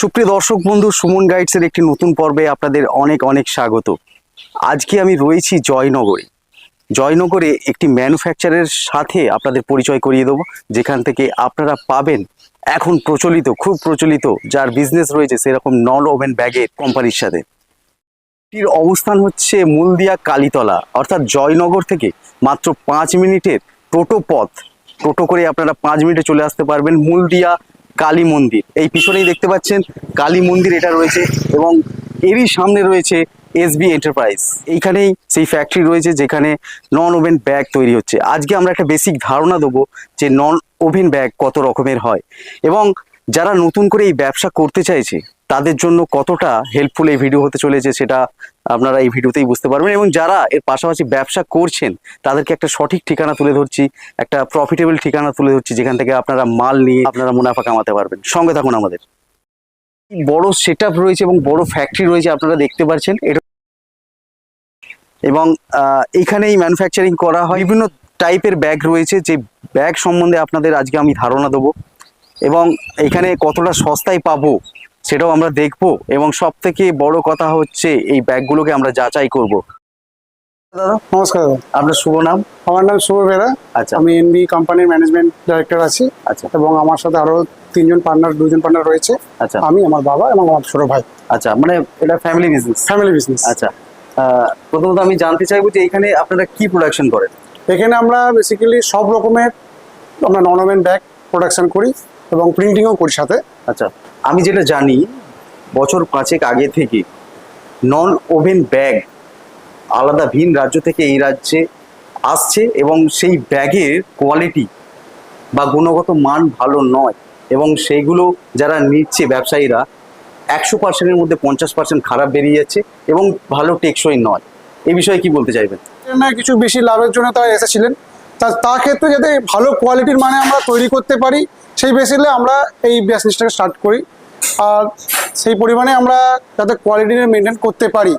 সুপ্রিয় দর্শক বন্ধু, সুমন গাইডসের একটি নতুন পর্বে আপনাদের অনেক অনেক স্বাগত। আজকে আমি রয়েছি জয়নগরে। জয়নগরে একটি ম্যানুফ্যাকচারের সাথে আপনাদের পরিচয় করিয়ে দেবো, যেখান থেকে আপনারা পাবেন এখন প্রচলিত, খুব প্রচলিত যার বিজনেস রয়েছে সেরকম নন ওভেন ব্যাগের কোম্পানির সাথে। এটির অবস্থান হচ্ছে মুলদিয়া কালীতলা, অর্থাৎ জয়নগর থেকে মাত্র পাঁচ মিনিটের টোটো পথ। টোটো করে আপনারা পাঁচ মিনিটে চলে আসতে পারবেন মুলদিয়া কালী মন্দির। এই পিছনেই দেখতে পাচ্ছেন কালী মন্দির এটা রয়েছে এবং এরই সামনে রয়েছে এসবি এন্টারপ্রাইজ এইখানেই সেই ফ্যাক্টরি রয়েছে যেখানে নন ওভেন ব্যাগ তৈরি হচ্ছে। আজকে আমরা একটা বেসিক ধারণা দেবো যে নন ওভেন ব্যাগ কত রকমের হয়। এবং যারা নতুন করে এই ব্যবসা করতে চাইছে তাদের জন্য কতটা হেল্পফুল এই ভিডিও হতে চলেছে সেটা আপনারা এই ভিডিওতেই বুঝতে পারবেন এবং যারা এর পাশাপাশি ব্যবসা করছেন, তাদেরকে একটা সঠিক ঠিকানা তুলে ধরছি, একটা প্রফিটেবল ঠিকানা তুলে ধরছি, যেখান থেকে আপনারা মাল নিয়ে আপনারা মুনাফা কামাতে পারবেন। সঙ্গে থাকুন আমাদের। বড় সেট রয়েছে এবং বড় ফ্যাক্টরি রয়েছে, আপনারা দেখতে পাচ্ছেন। এবং এইখানেই ম্যানুফ্যাকচারিং করা হয়। বিভিন্ন টাইপের ব্যাগ রয়েছে, যে ব্যাগ সম্বন্ধে আপনাদের আজকে আমি ধারণা দেবো। এবং এখানে কতটা সস্তায় পাবো সেটাও আমরা দেখব এবং সব থেকে বড় কথা হচ্ছে এই ব্যাগগুলোকে আমরা যাচাই করব। দাদা নমস্কার দাদা। আপনার শুভ নাম? আমার নাম শুভ আচ্ছা। আমি এনবি কোম্পানির ম্যানেজমেন্ট ডাইরেক্টর আছি আচ্ছা। এবং আমার সাথে আরও তিনজন পার্টনার দুজন পার্টনার রয়েছে। আচ্ছা। আমি আমার বাবা এবং আমার ছোট ভাই। আচ্ছা মানে এটা ফ্যামিলি বিজনেস ফ্যামিলি বিজনেস আচ্ছা। প্রথমত আমি জানতে চাইব যে এখানে আপনারা কি প্রোডাকশন করেন? এখানে আমরা বেসিক্যালি সব রকমের আমরা ব্যাগ প্রোডাকশন করি এবং প্রিন্টিংও করি সাথে। আচ্ছা। আমি যেটা জানি, বছর পাঁচেক আগে থেকে নন ওভেন ব্যাগ আলাদা ভিন রাজ্য থেকে এই রাজ্যে আসছে এবং সেই ব্যাগের কোয়ালিটি বা গুণগত মান ভালো নয় এবং সেইগুলো যারা নিচ্ছে ব্যবসায়ীরা একশো পার্সেন্টের মধ্যে পঞ্চাশ পার্সেন্ট খারাপ বেরিয়ে যাচ্ছে এবং ভালো টেকসই নয়। এই বিষয়ে কি বলতে চাইবেন? কিছু বেশি লাভের জন্য তারা এসেছিলেন। তা ক্ষেত্রে যাতে ভালো কোয়ালিটির মানে আমরা তৈরি করতে পারি, সেই বেসিসে আমরা এই বিজনেসটাকে স্টার্ট করি। আর সেই পরিমাণে আমরা যাতে কোয়ালিটি মেনটেন করতে পারি,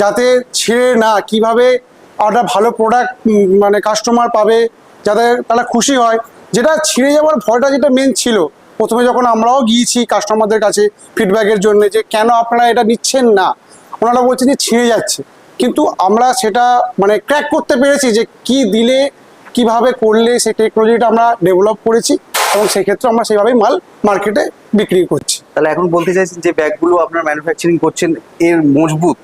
যাতে ছেড়ে না কীভাবে একটা ভালো প্রোডাক্ট মানে কাস্টমার পাবে, যাতে তারা খুশি হয়। যেটা ছিঁড়ে যাওয়ার ভয়টা যেটা মেন ছিল, প্রথমে যখন আমরাও গিয়েছি কাস্টমারদের কাছে ফিডব্যাকের জন্য যে, কেন আপনারা এটা নিচ্ছেন না? ওনারা বলছেন যে, ছিঁড়ে যাচ্ছে। কিন্তু আমরা সেটা মানে ক্র্যাক করতে পেরেছি যে, কি দিলে কীভাবে করলে সেই টেকনোলজিটা আমরা ডেভেলপ করেছি এবং সেক্ষেত্রে আমরা সেইভাবেই মাল মার্কেটে বিক্রি করছি। তাহলে এখন বলতে চাইছেন যে ব্যাগগুলো আপনারা ম্যানুফ্যাকচারিং করছেন এর মজবুত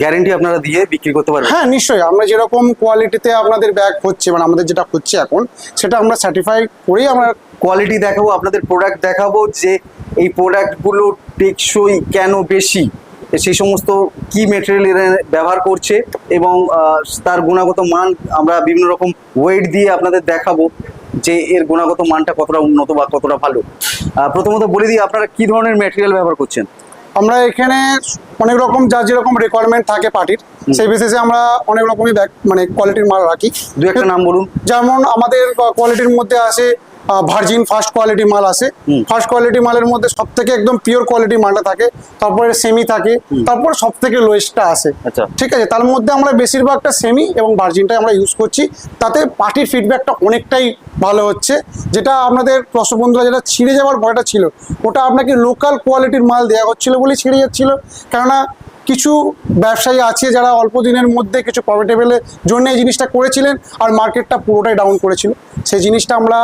গ্যারেন্টি আপনারা দিয়ে বিক্রি করতে পারবেন? হ্যাঁ নিশ্চয়ই। আমরা যেরকম কোয়ালিটিতে আপনাদের ব্যাগ হচ্ছে মানে আমাদের যেটা হচ্ছে এখন সেটা আমরা সার্টিফাই করেই আমরা কোয়ালিটি দেখাবো আপনাদের প্রোডাক্ট দেখাবো যে এই প্রোডাক্টগুলো টেকসই কেন বেশি? সেই সমস্ত কি মেটেরিয়াল এরা ব্যবহার করছে এবং তার গুণগত মান আমরা বিভিন্ন রকম ওয়েট দিয়ে আপনাদের দেখাবো যে এর গুণগত মানটা কতটা উন্নত বা কতটা ভালো। প্রথমত বলে দিই আপনারা কি ধরনের ম্যাটেরিয়াল ব্যবহার করছেন? আমরা এখানে অনেক রকম যা যেরকম রিকোয়ারমেন্ট থাকে পার্টির সেই বেসিসে আমরা অনেক রকমই মানে কোয়ালিটির মাল রাখি। দু একটা নাম বলুন। যেমন আমাদের কোয়ালিটির মধ্যে আছে ভার্জিন ফার্স্ট কোয়ালিটি মাল আছে ফার্স্ট কোয়ালিটি মালের মধ্যে সব থেকে একদম পিওর কোয়ালিটি মালটা থাকে। তারপরে সেমি থাকে। তারপর সব থেকে লোয়েস্টটা আছে আচ্ছা। ঠিক আছে তার মধ্যে আমরা বেশিরভাগটা সেমি এবং ভার্জিনটাই আমরা ইউজ করছি। তাতে পার্টির ফিডব্যাকটা অনেকটাই ভালো হচ্ছে। যেটা আপনাদের দর্শক বন্ধুরা যেটা ছিঁড়ে যাওয়ার ভয়টা ছিল ওটা আপনাকে লোকাল কোয়ালিটির মাল দেওয়া হচ্ছিল বলেই ছিঁড়ে যাচ্ছিল। কেননা কিছু ব্যবসায়ী আছে যারা অল্প দিনের মধ্যে কিছু প্রফিটেবলের জন্য এই জিনিসটা করেছিলেন আর মার্কেটটা পুরোটাই ডাউন করেছিল। সেই জিনিসটা আমরা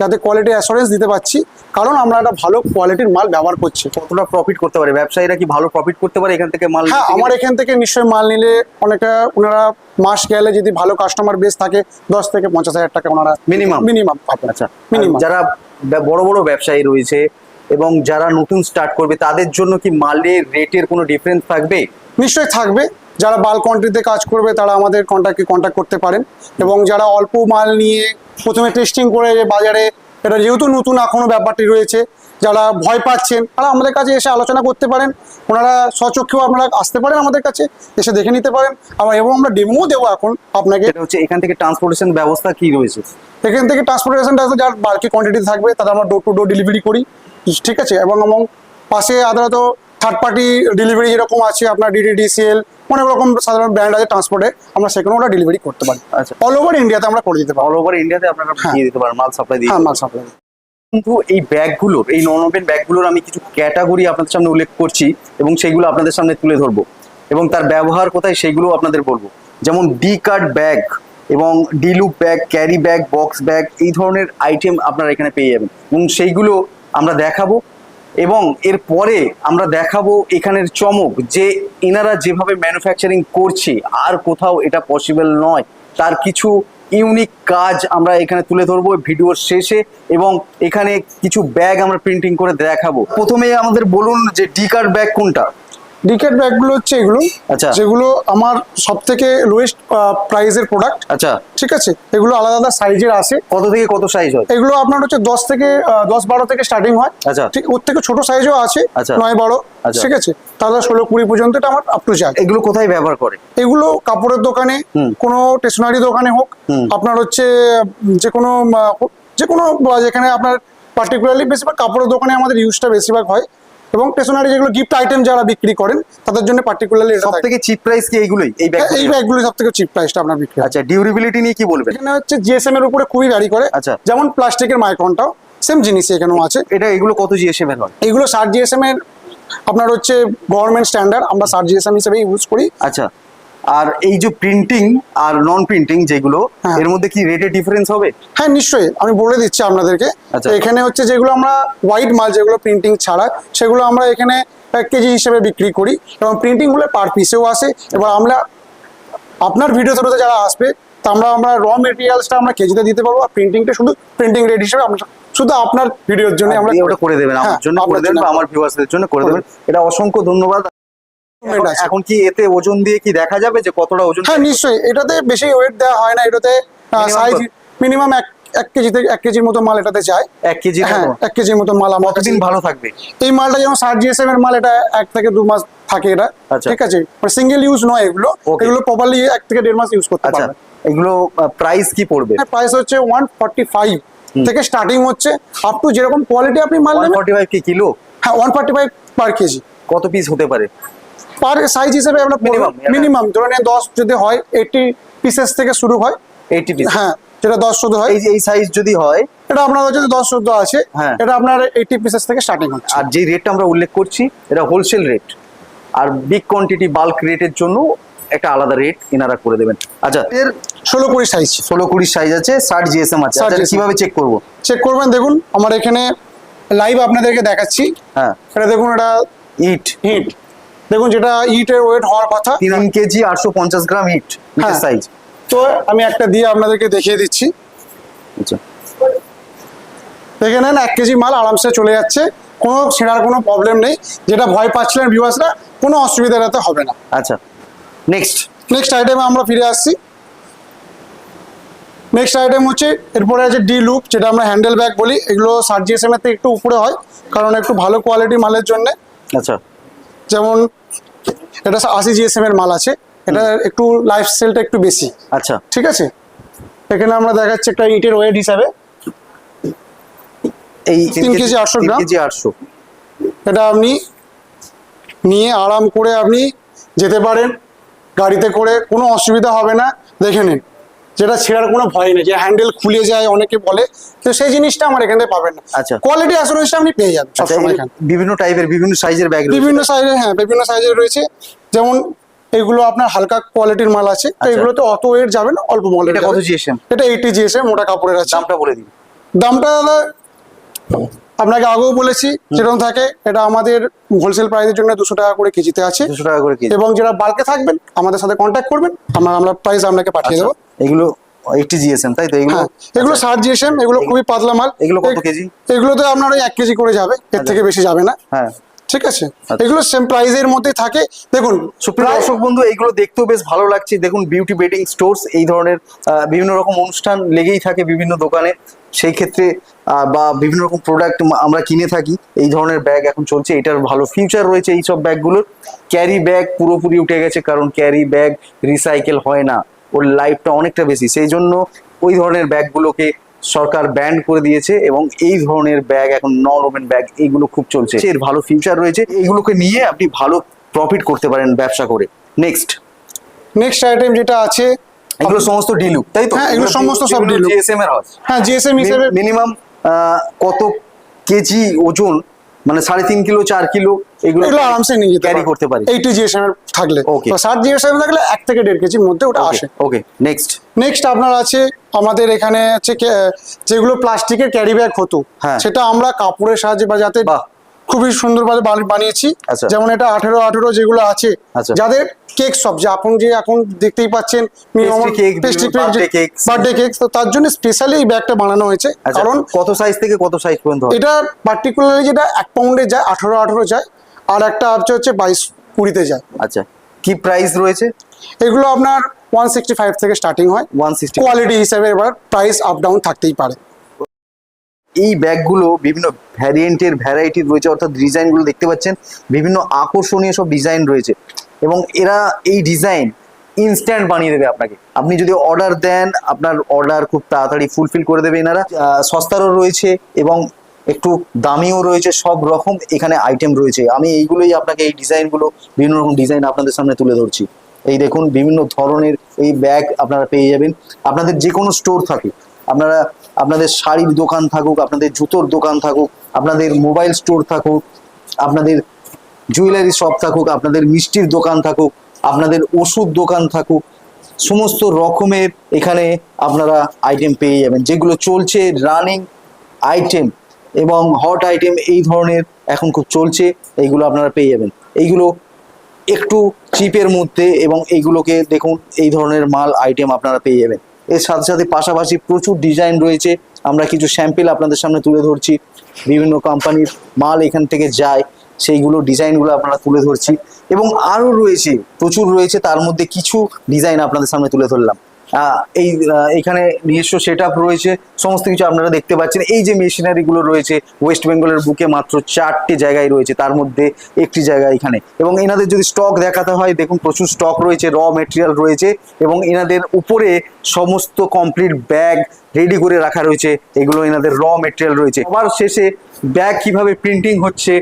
যাতে কোয়ালিটি অ্যাসুরেন্স দিতে পারছি। কারণ আমরা একটা ভালো কোয়ালিটির মাল ব্যবহার করছি। কতটা প্রফিট করতে পারে? ব্যবসায়ীরা কি ভালো প্রফিট করতে পারে এখান থেকে মাল হ্যাঁ আমার এখান থেকে নিশ্চয়ই মাল নিলে অনেকটা ওনারা মাস গেলে যদি ভালো কাস্টমার বেস থাকে দশ থেকে পঞ্চাশ হাজার টাকা ওনারা মিনিমাম মিনিমাম পাবেন আচ্ছা. আর যারা বড় বড় ব্যবসায়ী রয়েছে এবং যারা নতুন স্টার্ট করবে তাদের জন্য কি মালের রেটের কোনো ডিফারেন্স থাকবে? নিশ্চয়ই থাকবে। যারা বাল কোয়ান্টিটিতে কাজ করবে তারা আমাদের কন্ট্যাক্টে কন্ট্যাক্ট করতে পারেন। এবং যারা অল্প মাল নিয়ে প্রথমে টেস্টিং করে যে বাজারে এটা যেহেতু নতুন এখনও ব্যাপারটি রয়েছে যারা ভয় পাচ্ছেন তারা আমাদের কাছে এসে আলোচনা করতে পারেন। ওনারা স্বচক্ষেও আপনারা আসতে পারেন আমাদের কাছে এসে দেখে নিতে পারেন। আবার এবং আমরা ডেমো দেবো এখন আপনাকে। সেটা হচ্ছে এখান থেকে ট্রান্সপোর্টেশন ব্যবস্থা কি রয়েছে? এখান থেকে ট্রান্সপোর্টেশনটা আছে যার বাল্কি কোয়ান্টিটি থাকবে তাদের আমরা ডোর টু ডোর ডেলিভারি করি। ঠিক আছে? এবং এবং পাশে আদালত থার্ড পার্টি ডেলিভারি যেরকম আছে আপনার ডিডিডিসিএল অনেক রকম সাধারণ ব্র্যান্ড আছে ট্রান্সপোর্টে আমরা সেখানে ওরা ডেলিভারি করতে পারি। আচ্ছা। অল ওভার ইন্ডিয়াতে আমরা করে দিতে পারব অল ওভার ইন্ডিয়াতে আপনারা হ্যাঁ। দিয়ে দিতে পারেন মাল সাপ্লাই দিয়ে হ্যাঁ মাল সাপ্লাই কিন্তু এই ব্যাগগুলোর এই নন ওপেন ব্যাগগুলোর আমি কিছু ক্যাটাগরি আপনাদের সামনে উল্লেখ করছি এবং সেইগুলো আপনাদের সামনে তুলে ধরবো। এবং তার ব্যবহার কোথায় সেইগুলো আপনাদের বলব। যেমন ডি কার্ড ব্যাগ এবং D loop bag carry bag box bag এই ধরনের আইটেম আপনারা এখানে পেয়ে যাবেন। এবং সেইগুলো আমরা দেখাবো। এবং এরপরে আমরা দেখাবো এখানের চমক, যে এনারা যেভাবে ম্যানুফ্যাকচারিং করছে, আর কোথাও এটা পসিবল নয়। তার কিছু ইউনিক কাজ আমরা এখানে তুলে ধরবো ভিডিওর শেষে, এবং এখানে কিছু ব্যাগ আমরা প্রিন্টিং করে দেখাবো। প্রথমে আমাদের বলুন যে ডিকার ব্যাগ কোনটা? ডিকেট ব্যাগগুলো হচ্ছে এগুলো আচ্ছা। যেগুলো আমার সব থেকে লোয়েস্ট প্রাইসের প্রোডাক্ট আচ্ছা। ঠিক আছে? এগুলো আলাদা আলাদা সাইজের আছে। কত থেকে কত সাইজ হয়? এগুলো আপনার হচ্ছে দশ থেকে দশ বারো থেকে স্টার্টিং হয়। আচ্ছা। ঠিক ওর থেকে ছোট সাইজও আছে আচ্ছা। নয় বারো। আচ্ছা। ঠিক আছে? তাহলে ষোলো কুড়ি পর্যন্ত এটা আমার আপ টু যায়। এগুলো কোথায় ব্যবহার করে? এগুলো কাপড়ের দোকানে। কোনো স্টেশনারি দোকানে হোক আপনার হচ্ছে যে কোনো যে কোনো যেখানে আপনার পার্টিকুলারলি বেশিরভাগ কাপড়ের দোকানে আমাদের ইউজটা বেশিরভাগ হয়। এবং স্টেশনারি যেগুলো গিফট আইটেম যারা বিক্রি করেন তাদের জন্য পার্টিকুলারলি সব থেকে। চিপ প্রাইস কি এইগুলোই? এই ব্যাগ এই ব্যাগগুলো সব থেকে চিপ প্রাইসটা আপনার বিক্রি আচ্ছা ডিউরেবিলিটি নিয়ে কি বলবেন? এখানে হচ্ছে জিএসএম এর উপরে খুবই ভ্যারি করে। আচ্ছা। যেমন প্লাস্টিকের মাইক্রনটাও সেম জিনিস এখানেও আছে। এটা এগুলো কত জিএসএম এর হয়? এগুলো ষাট জিএসএম এর আপনার হচ্ছে গভর্নমেন্ট স্ট্যান্ডার্ড আমরা ষাট জিএসএম হিসেবে ইউজ করি। আচ্ছা। আর এই যে প্রিন্টিং আর নন প্রিন্টিং যেগুলো হ্যাঁ। এর মধ্যে কি রেটে ডিফারেন্স হবে? হ্যাঁ নিশ্চয়ই। আমি বলে দিচ্ছি আপনাদেরকে। আচ্ছা। এখানে হচ্ছে যেগুলো আমরা হোয়াইট মাল যেগুলো প্রিন্টিং ছাড়া সেগুলো আমরা এখানে এক কেজি হিসেবে বিক্রি করি এবং প্রিন্টিং হলে পার পিসেও আসে। এবার আমরা আপনার ভিডিও থ্রুতে যারা আসবে তা আমরা আমরা র মেটেরিয়ালসটা আমরা কেজিতে দিতে পারব আর প্রিন্টিংটা শুধু প্রিন্টিং রেট হিসেবে আমরা শুধু আপনার ভিডিওর জন্য আমরা ওটা করে দেবেন আমার হ্যাঁ, জন্য করে দেবেন আমার ভিউয়ার্সদের জন্য করে দেবেন। এটা অসংখ্য ধন্যবাদ। এখন- কি এতে ওজন দিয়ে কি দেখা যাবে যে কতটা ওজন হ্যাঁ নিশ্চয়ই। এটাতে বেশি ওয়েট দেওয়া হয় না। এটাতে সাইজ মিনিমাম এক এক কেজি এক কেজির মতো মাল এটাতে যায়। এক কেজি হ্যাঁ এক কেজির মতো মাল আমার কতদিন ভালো থাকবে? এই মালটা যেমন ষাট জিএসএম এর মাল এটা এক থেকে দু মাস থাকে এটা। আচ্ছা। ঠিক আছে? সিঙ্গেল ইউজ নয় এগুলো. এগুলো প্রপারলি এক থেকে দেড় মাস ইউজ করতে আচ্ছা। পারবে। এগুলো প্রাইস কি পড়বে? প্রাইস হচ্ছে ওয়ান ফর্টি ফাইভ থেকে স্টার্টিং হচ্ছে। আপ টু যেরকম কোয়ালিটি আপনি মাল নেবেন। ফর্টি ফাইভ কি কিলো? হ্যাঁ one forty five per kg. কত পিস হতে পারে? পার সাইজ হিসেবে আমরা মিনিমাম ধরুন এই দশ যদি হয় এইটি পিসেস থেকে শুরু হয়। এইটি পিস হ্যাঁ যেটা দশ শুধু হয়। এই এই সাইজ যদি হয় এটা আপনার যদি দশ চোদ্দ আছে হ্যাঁ। এটা আপনার এইটি পিসেস থেকে স্টার্টিং হচ্ছে। আর যে রেটটা আমরা উল্লেখ করছি এটা হোলসেল রেট আর বিগ কোয়ান্টিটি বাল্ক রেটের জন্য একটা আলাদা রেট এনারা করে দেবেন। আচ্ছা এর ষোলো কুড়ি সাইজ ষোলো কুড়ি সাইজ আছে ষাট জিএসএম আছে। আচ্ছা, কীভাবে চেক করব? চেক করবেন দেখুন আমার এখানে লাইভ আপনাদেরকে দেখাচ্ছি। হ্যাঁ। এটা দেখুন এটা ইট হিট দেখুন যেটা ইটের ওয়েট হওয়ার কথা তিন কেজি আটশো পঞ্চাশ গ্রাম ইট হ্যাঁ। সাইজ তো আমি একটা দিয়ে আপনাদেরকে দেখিয়ে দিচ্ছি। আচ্ছা। দেখে নেন এক কেজি মাল আরামসে চলে যাচ্ছে। কোনো ছেঁড়ার কোনো প্রবলেম নেই। যেটা ভয় পাচ্ছিলেন ভিউয়ার্সরা কোনো অসুবিধা এটাতে হবে না। আচ্ছা। নেক্সট নেক্সট আইটেমে আমরা ফিরে আসছি। নেক্সট আইটেম হচ্ছে এরপরে আছে ডি লুপ যেটা আমরা হ্যান্ডেল ব্যাগ বলি। এগুলো ষাট জিএসএম এর থেকে একটু উপরে হয় কারণ একটু ভালো কোয়ালিটি মালের জন্য। আচ্ছা। যেমন এটা আশি জিএসএম এর মাল আছে। এটা একটু লাইফ সেলটা একটু বেশি। আচ্ছা। ঠিক আছে? এখানে আমরা দেখাচ্ছি একটা ইটের ওয়েট হিসাবে। এই তিন কেজি 800 তিন গ্রাম। কেজি আটশো। এটা আপনি নিয়ে আরাম করে আপনি যেতে পারেন। গাড়িতে করে কোনো অসুবিধা হবে না। দেখে নিন। যেটা ছেঁড়ার কোনো ভয় নেই যে হ্যান্ডেল খুলে যায় অনেকে বলে তো সেই জিনিসটা আমার এখানে পাবেন না। আচ্ছা। কোয়ালিটি অ্যাসুরেন্সটা আপনি পেয়ে যাবেন আচ্ছা সবসময় এখানে। বিভিন্ন টাইপের বিভিন্ন সাইজের ব্যাগ বিভিন্ন সাইজের হ্যাঁ বিভিন্ন সাইজের রয়েছে। যেমন এগুলো আপনার হালকা কোয়ালিটির মাল আছে তো আচ্ছা। এগুলোতে অত ওয়েট যাবে না অল্প মলের এটা কত জিএসএম এটা এইটি জিএসএ মোটা কাপড়ের আছে। দামটা বলে দিন। দামটা দাদা আপনাকে আগেও বলেছি যেরকম থাকে এটা আমাদের হোলসেল প্রাইসের জন্য দুশো টাকা করে কেজিতে আছে। দুশো টাকা করে কেজি। এবং যারা বাল্কে থাকবেন আমাদের সাথে কন্ট্যাক্ট করবেন আমরা আমরা প্রাইস আপনাকে পাঠিয়ে দেবো। এগুলো এইটি জিএসএম তাই তো? এগুলো হ্যাঁ এগুলো ষাট জিএসএম এগুলো খুবই পাতলা মাল। এগুলো কত কেজি? এগুলোতে আপনার ওই এক কেজি করে যাবে এর থেকে বেশি যাবে না। হ্যাঁ। ঠিক আছে? এগুলো সেম মধ্যেই থাকে। দেখুন দর্শক বন্ধু এইগুলো দেখতেও বেশ ভালো লাগছে। দেখুন বিউটি বেডিং স্টোর্স এই ধরনের বিভিন্ন রকম অনুষ্ঠান লেগেই থাকে বিভিন্ন দোকানে। সেই ক্ষেত্রে বা বিভিন্ন রকম প্রোডাক্ট আমরা কিনে থাকি। এই ধরনের ব্যাগ এখন চলছে। এটার ভালো ফিউচার রয়েছে এই সব ব্যাগগুলোর ক্যারি ব্যাগ পুরোপুরি উঠে গেছে কারণ ক্যারি ব্যাগ রিসাইকেল হয় না। ওর লাইফটা অনেকটা বেশি। সেই জন্য ওই ধরনের ব্যাগগুলোকে সরকার ব্যান করে দিয়েছে এবং এই ধরনের ব্যাগ এখন নন ওপেন ব্যাগ এইগুলো খুব চলছে। এর ভালো ফিউচার রয়েছে। এইগুলোকে নিয়ে আপনি ভালো প্রফিট করতে পারেন ব্যবসা করে। নেক্সট নেক্সট আইটেম যেটা আছে এগুলো সমস্ত ডিলু তাই তো? হ্যাঁ, এগুলো সমস্ত সব ডিলু। জিএসএম এর হয়। হ্যাঁ জিএসএম হিসেবে মিনিমাম কত কেজি ওজন মানে সাড়ে তিন কিলো চার কিলো এগুলো এগুলো আরামসে নিয়ে যেতে ক্যারি করতে পারি। এইটি জিএসএম এর থাকলে। ওকে তো ষাট জিএসএম থাকলে এক থেকে দেড় কেজির মধ্যে ওটা আসে। ওকে নেক্সট নেক্সট আপনার আছে আমাদের এখানে আছে যেগুলো প্লাস্টিকের ক্যারি ব্যাগ হতো হ্যাঁ। সেটা আমরা কাপড়ের সাহায্যে বা যাতে খুবই সুন্দরভাবে বানি- বানিয়েছি। আচ্ছা। যেমন এটা আঠেরো আঠেরো যেগুলো আছে আচ্ছা। যাদের কেক সব যে এখন যে এখন দেখতেই পাচ্ছেন বিভিন্ন বার্থডে কেক তো তার জন্য স্পেশালি এই ব্যাগটা বানানো হয়েছে। আচ্ছা কারণ কত সাইজ থেকে কত সাইজ পর্যন্ত এটা পার্টিকুলারলি যেটা এক পাউন্ডে যায় আঠেরো আঠারো যায় আর একটা হচ্ছে হচ্ছে বাইশ কুড়িতে যায়। আচ্ছা কি প্রাইস রয়েছে? এগুলো আপনার ওয়ান সিক্সটি ফাইভ থেকে স্টার্টিং হয়। ওয়ান সিক্সটি কোয়ালিটি হিসেবে এবার প্রাইস আপ ডাউন থাকতেই পারে। এই ব্যাগগুলো বিভিন্ন ভ্যারিয়েন্টের ভ্যারাইটির রয়েছে অর্থাৎ ডিজাইনগুলো দেখতে পাচ্ছেন বিভিন্ন আকর্ষণীয় সব ডিজাইন রয়েছে। এবং এরা এই ডিজাইন ইনস্ট্যান্ট বানিয়ে দেবে আপনাকে। আপনি যদি অর্ডার দেন, আপনার অর্ডার খুব তাড়াতাড়ি ফুলফিল করে দেবে এনারা। সস্তারও রয়েছে এবং একটু দামিও রয়েছে, সব রকম এখানে আইটেম রয়েছে। আমি এইগুলোই আপনাকে এই ডিজাইনগুলো বিভিন্ন রকম ডিজাইন আপনাদের সামনে তুলে ধরছি। এই দেখুন, বিভিন্ন ধরনের এই ব্যাগ আপনারা পেয়ে যাবেন। আপনাদের যে কোনো স্টোর থাকে, আপনারা, আপনাদের শাড়ির দোকান থাকুক, আপনাদের জুতোর দোকান থাকুক, আপনাদের মোবাইল স্টোর থাকুক, আপনাদের জুয়েলারি শপ থাকুক, আপনাদের মিষ্টির দোকান থাকুক, আপনাদের ওষুধ দোকান থাকুক, সমস্ত রকমের এখানে আপনারা আইটেম পেয়ে যাবেন। যেগুলো চলছে রানিং আইটেম এবং হট আইটেম এই ধরনের এখন খুব চলছে, এইগুলো আপনারা পেয়ে যাবেন। এইগুলো একটু চিপের মধ্যে এবং এইগুলোকে দেখুন, এই ধরনের মাল আইটেম আপনারা পেয়ে যাবেন। এর সাথে সাথে পাশাপাশি প্রচুর ডিজাইন রয়েছে। আমরা কিছু স্যাম্পেল আপনাদের সামনে তুলে ধরছি। বিভিন্ন কোম্পানির মাল এখান থেকে যায়। সেইগুলো ডিজাইনগুলো আপনারা তুলে ধরছি। এবং আরও রয়েছে, প্রচুর রয়েছে, তার মধ্যে কিছু ডিজাইন আপনাদের সামনে তুলে ধরলাম। এই এখানে নিজস্ব সেট রয়েছে, সমস্ত কিছু আপনারা দেখতে পাচ্ছেন। এই যে মেশিনারিগুলো রয়েছে ওয়েস্ট বেঙ্গলের বুকে মাত্র চারটি জায়গায় রয়েছে, তার মধ্যে একটি জায়গা এখানে। এবং এনাদের যদি স্টক দেখাতে হয়, দেখুন প্রচুর স্টক রয়েছে র মেটেরিয়াল রয়েছে, এবং এনাদের উপরে সমস্ত কমপ্লিট ব্যাগ রেডি করে রাখা রয়েছে, এগুলো এনাদের র মেটেরিয়াল রয়েছে। আবার শেষে ব্যাগ কীভাবে প্রিন্টিং হচ্ছে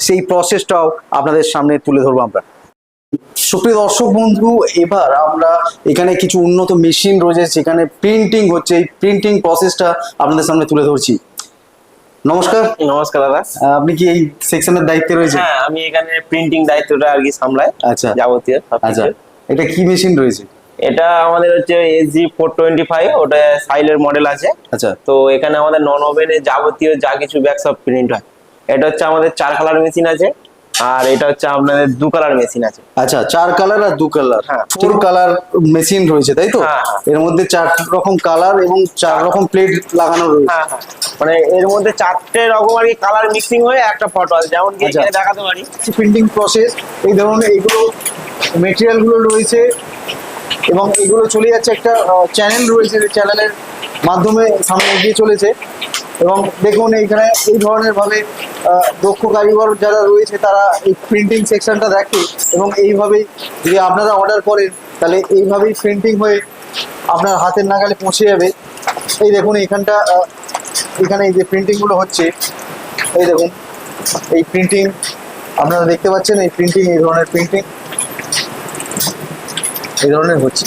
সেই প্রসেসটাও আপনাদের সামনে তুলে ধরবো আমরা। সুপ্রিয় দর্শক বন্ধু এবার আমরা এখানে কিছু উন্নত মেশিন রয়েছে সেখানে প্রিন্টিং হচ্ছে। এই প্রিন্টিং প্রসেসটা আপনাদের সামনে তুলে ধরছি। নমস্কার। নমস্কার দাদা। আপনি কি এই সেকশনের দায়িত্বে রয়েছে হ্যাঁ আমি এখানে প্রিন্টিং দায়িত্বটা আর কি সামলাই। আচ্ছা। যাবতীয়। আচ্ছা। এটা কি মেশিন রয়েছে? এটা আমাদের হচ্ছে এসজি ফোর টোয়েন্টি ফাইভ ওটা সাইলের মডেল আছে। আচ্ছা। তো এখানে আমাদের নন ওভেনে যাবতীয় যা কিছু ব্যাগ সব প্রিন্ট হয়। এটা হচ্ছে আমাদের চার কালার মেশিন আছে আর এটা হচ্ছে আপনাদের দু কালার মেশিন আছে আচ্ছা চার কালার আর দু কালার হ্যাঁ। ফোর কালার মেশিন রয়েছে তাই তো হ্যাঁ, হ্যাঁ। এর মধ্যে চার রকম কালার এবং চার রকম প্লেট লাগানো রয়েছে হ্যাঁ মানে এর মধ্যে চারটে রকম আর কি কালার মিক্সিং হয়ে একটা ফটো আছে যেমন কি আচ্ছা। দেখাতে পারি প্রিন্টিং প্রসেস এই ধরনের এইগুলো মেটেরিয়ালগুলো রয়েছে এবং এগুলো চলে যাচ্ছে একটা চ্যানেল রয়েছে যে চ্যানেলের মাধ্যমে সামনে এগিয়ে চলেছে। এবং দেখুন এইখানে এই ধরনের ভাবে দক্ষ কারিগর যারা রয়েছে তারা এই প্রিন্টিং সেকশনটা দেখে এবং এইভাবেই যদি আপনারা অর্ডার করেন, তাহলে এইভাবেই প্রিন্টিং হয়ে আপনার হাতের নাগালে পৌঁছে যাবে। এই দেখুন এখানটা এখানে এই যে প্রিন্টিংগুলো হচ্ছে, এই দেখুন, এই প্রিন্টিং আপনারা দেখতে পাচ্ছেন এই প্রিন্টিং এই ধরনের প্রিন্টিং এই ধরনের হচ্ছে।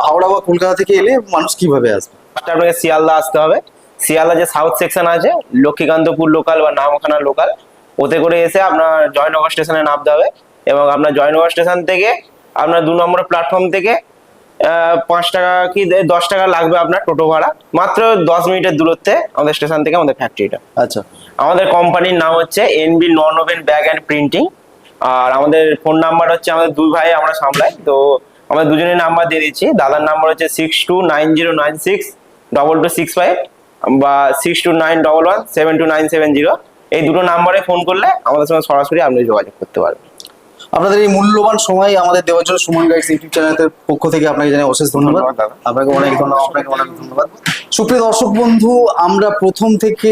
হাওড়া বা কলকাতা থেকে এলে মানুষ কীভাবে আসবে? আপনাকে শিয়ালদা আসতে হবে। শিয়ালদা যে সাউথ সেকশন আছে লক্ষ্মীকান্তপুর লোকাল বা নামখানা লোকাল ওতে করে এসে আপনার জয়নগর স্টেশনে নামতে হবে এবং আপনার জয়নগর স্টেশন থেকে আপনার দু নম্বর প্ল্যাটফর্ম থেকে পাঁচ টাকা কি দে- দশ টাকা লাগবে আপনার টোটো ভাড়া। মাত্র দশ মিনিটের দূরত্বে আমাদের স্টেশন থেকে আমাদের ফ্যাক্টরিটা আচ্ছা। আমাদের কোম্পানির নাম হচ্ছে NB non woven bag and printing আর আমাদের ফোন নাম্বার হচ্ছে আমাদের দুই ভাই আমরা সামলাই। তো আমরা দুজনের নাম্বার দিয়ে দিচ্ছি। দাদার নাম্বার হচ্ছে six two nine zero nine six double two six five বা six two nine double one seven two nine seven zero এই দুটো নাম্বারে ফোন করলে আমাদের সঙ্গে সরাসরি আপনি যোগাযোগ করতে পারবেন। আপনাদের এই মূল্যবান সময় আমাদের দেওয়ার জন্য সুমন গাইডস ইউটিউব চ্যানেলের পক্ষ থেকে আপনাকে জানাই অশেষ ধন্যবাদ। আপনাকে অনেক ধন্যবাদ আপনাকে অনেক ধন্যবাদ। সুপ্রিয় দর্শক বন্ধু আমরা প্রথম থেকে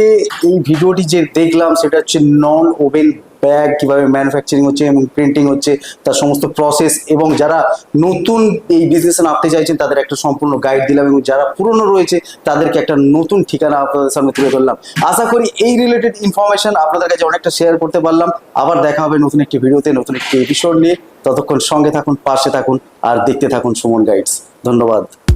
এই ভিডিওটি যে দেখলাম সেটা হচ্ছে নন ওভেন ব্যাগ কীভাবে ম্যানুফ্যাকচারিং হচ্ছে এবং প্রিন্টিং হচ্ছে, তার সমস্ত প্রসেস এবং যারা নতুন এই বিজনেসে নামতে চাইছেন, তাদের একটা সম্পূর্ণ গাইড দিলাম এবং যারা পুরনো রয়েছে, তাদেরকে একটা নতুন ঠিকানা আপনাদের সামনে তুলে ধরলাম। আশা করি এই রিলেটেড ইনফরমেশন আপনাদের কাছে অনেকটা শেয়ার করতে পারলাম। আবার দেখা হবে নতুন একটি ভিডিওতে, নতুন একটি এপিসোড নিয়ে। ততক্ষণ সঙ্গে থাকুন, পাশে থাকুন, আর দেখতে থাকুন সুমন গাইডস ধন্যবাদ।